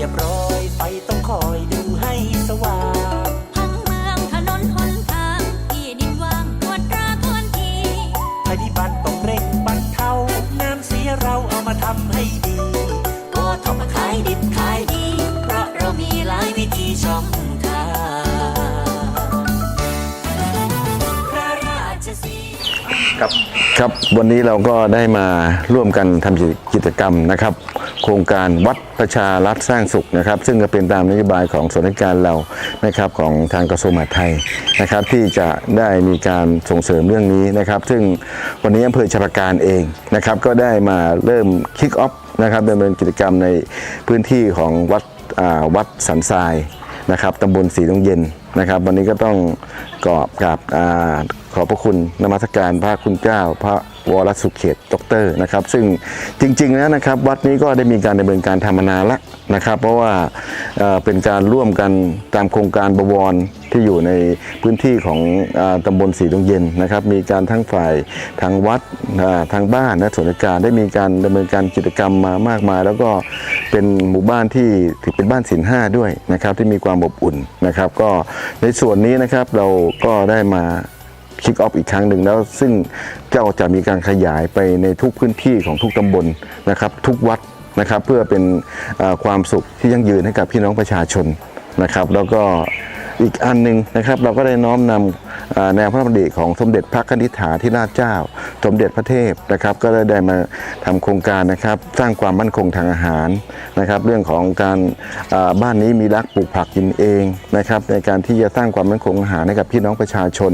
ียบร้อยไฟต้องคอยดูให้สว่าง ทั้งเมืองถนนหนทางที่ดินว่างตวจราทนทีภัยพิบัติต้องเร่งบรรเทางานเสียเราเอามาทำให้ดีก็ทำมาขายดิบขายดี เพราะเรามีหลายวิธีช่องครับ ครับวันนี้เราก็ได้มาร่วมกันทำกิจกรรมนะครับ ครงการวัดประชารัฐสร้างสุขนะครับ ซึ่งก็เป็นตามนโยบายของส่วนราชการเรานะครับของทางกระทรวงมหาดไทยนะครับ ที่จะได้มีการส่งเสริมเรื่องนี้นะครับ ซึ่งวันนี้อำเภอชาปการเองนะครับ ก็ได้มาเริ่มคิกออฟนะครับดำเนินกิจกรรมในพื้นที่ของวัดวัดสันทรายนะครับตำบลสีตงเย็นนะครับ วันนี้ก็ต้องกราบกราบ อ่าขอบพระคุณนมัสการพระคุณเจ้า พระวรสุขเขตดอกเตอร์นะครับ ซึ่งจริงๆแล้วนะครับ วัดนี้ก็ได้มีการดำเนินการทำมานานละนะครับ เพราะว่าเป็นการร่วมกันตามโครงการบวรที่อยู่ในพื้นที่ของอาตำบลสีตงเย็นนะครับ มีการทั้งฝ่ายทางวัดทางบ้านและส่วนราชการได้มีการดำเนินการกิจกรรมมามากมาย แล้วก็เป็นหมู่บ้านที่ถือเป็นบ้านศิลห้าด้วยนะครับ ที่มีความอบอุ่นนะครับ ก็ในส่วนนี้นะครับเราก็ได้มา คิกออฟอีกครั้งหนึ่งแล้ว ซึ่งเจ้าจะมีการขยายไปในทุกพื้นที่ของทุกตำบลนะครับ ทุกวัดนะครับเพื่อเป็นความสุขที่ยั่งยืนให้กับพี่น้องประชาชนนะครับ แล้วก็อีกอันหนึ่งนะครับ เราก็ได้น้อมนำ แนวพระดำริของสมเด็จพระคณิษฐาธิราชเจ้า สมเด็จพระเทพนะครับ ก็ได้ได้มาทำโครงการนะครับ สร้างความมั่นคงทางอาหารนะครับ เรื่องของการบ้านนี้มีรักปลูกผักกินเองนะครับ ในการที่จะสร้างความมั่นคงอาหารให้กับพี่น้องประชาชน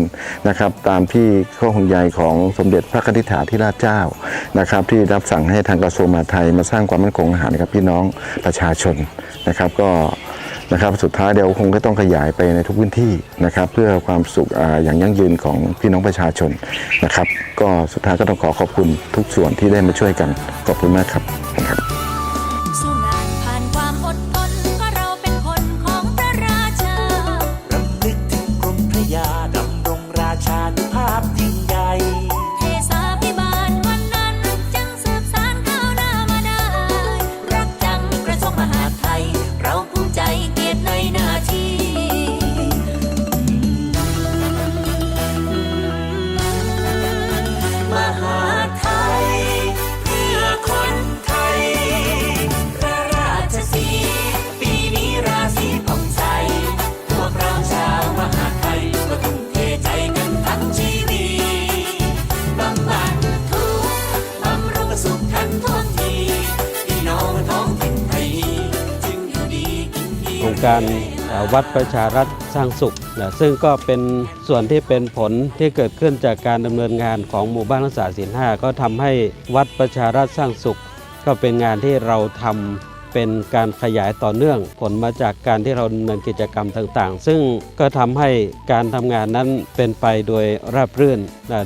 นะครับ ตามที่ข้อห่วงใยของสมเด็จพระคณิษฐาธิราชเจ้านะครับ ที่รับสั่งให้ทางกระทรวงมหาดไทยมาสร้างความมั่นคงอาหารให้กับพี่น้องประชาชนนะครับ ก็ นะครับ สุดท้ายเดี๋ยวคงก็ต้องขยายไปในทุกพื้นที่นะครับ เพื่อความสุขออย่างยั่งยืนของพี่น้องประชาชนนะครับ ก็สุดท้ายก็ต้องขอขอบคุณทุกส่วนที่ได้มาช่วยกันขอบคุณมากครับ ครงการวัดประชารัฐสร้างสุขนะซึ่งก็เป็นส่วนที่เป็นผลที่เกิดขึ้นจากการดำเนินงานของหมู่บ้านรักษาศีลห้าก็ทำให้วัดประชารัฐสร้างสุข ก็เป็นงานที่เราทำ เป็นการขยายต่อเนื่อง ผลมาจากการที่เราดำเนินกิจกรรมต่างๆ ซึ่งก็ทำให้การทำงานนั้นเป็นไปโดยราบรื่น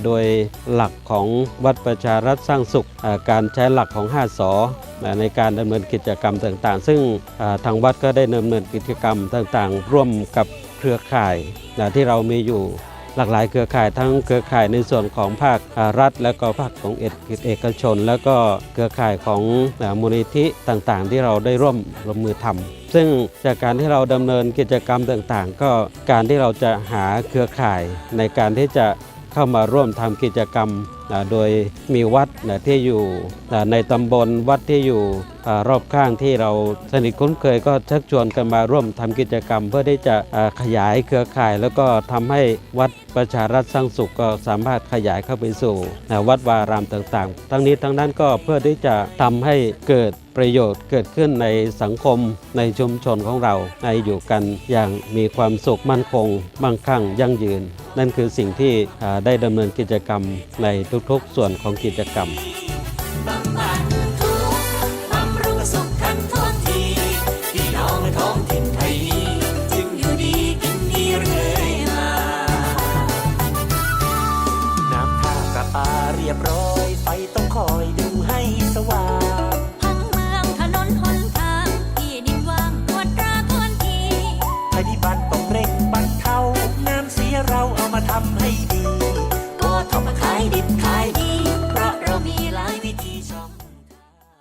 โดยหลักของวัดประชารัฐสร้างสุข การใช้หลักของ 5สอในการดำเนินกิจกรรมต่างๆ ซึ่งทางวัดก็ได้ดำเนินกิจกรรมต่างๆ ร่วมกับเครือข่ายที่เรามีอยู่ หลากหลายเครือข่ายทั้งเครือข่ายในส่วนของภาครัฐ และก็ภาคของเอกเอกชน แล้วก็เครือข่ายของมูลนิธิต่างๆ ที่เราได้ร่วมลงมือทำซึ่งจากการที่เราดำเนินกิจกรรมต่างๆ ก็การที่เราจะหาเครือข่ายในการที่จะ เข้ามาร่วมทำกิจกรรม โดยมีวัดที่อยู่ในตำบลวัดที่อยู่รอบข้างที่เราสนิทคุ้นเคยก็ชักชวนกันมาร่วมทำกิจกรรม เพื่อที่จะขยายเครือข่าย แล้วก็ทำให้วัดประชารัฐสร้างสุขก็สามารถขยายเข้าไปสู่วัดวารามต่างๆ ทั้งนี้ทั้งนั้นก็เพื่อที่จะทำให้เกิดประโยชน์เกิดขึ้นในสังคมในชุมชนของเราในอยู่กันอย่างมีความสุขมั่นคงมั่งคั่งยั่งยืน นั่นคือสิ่งที่ได้ดำเนินกิจกรรมในทุกๆส่วนของกิจกรรม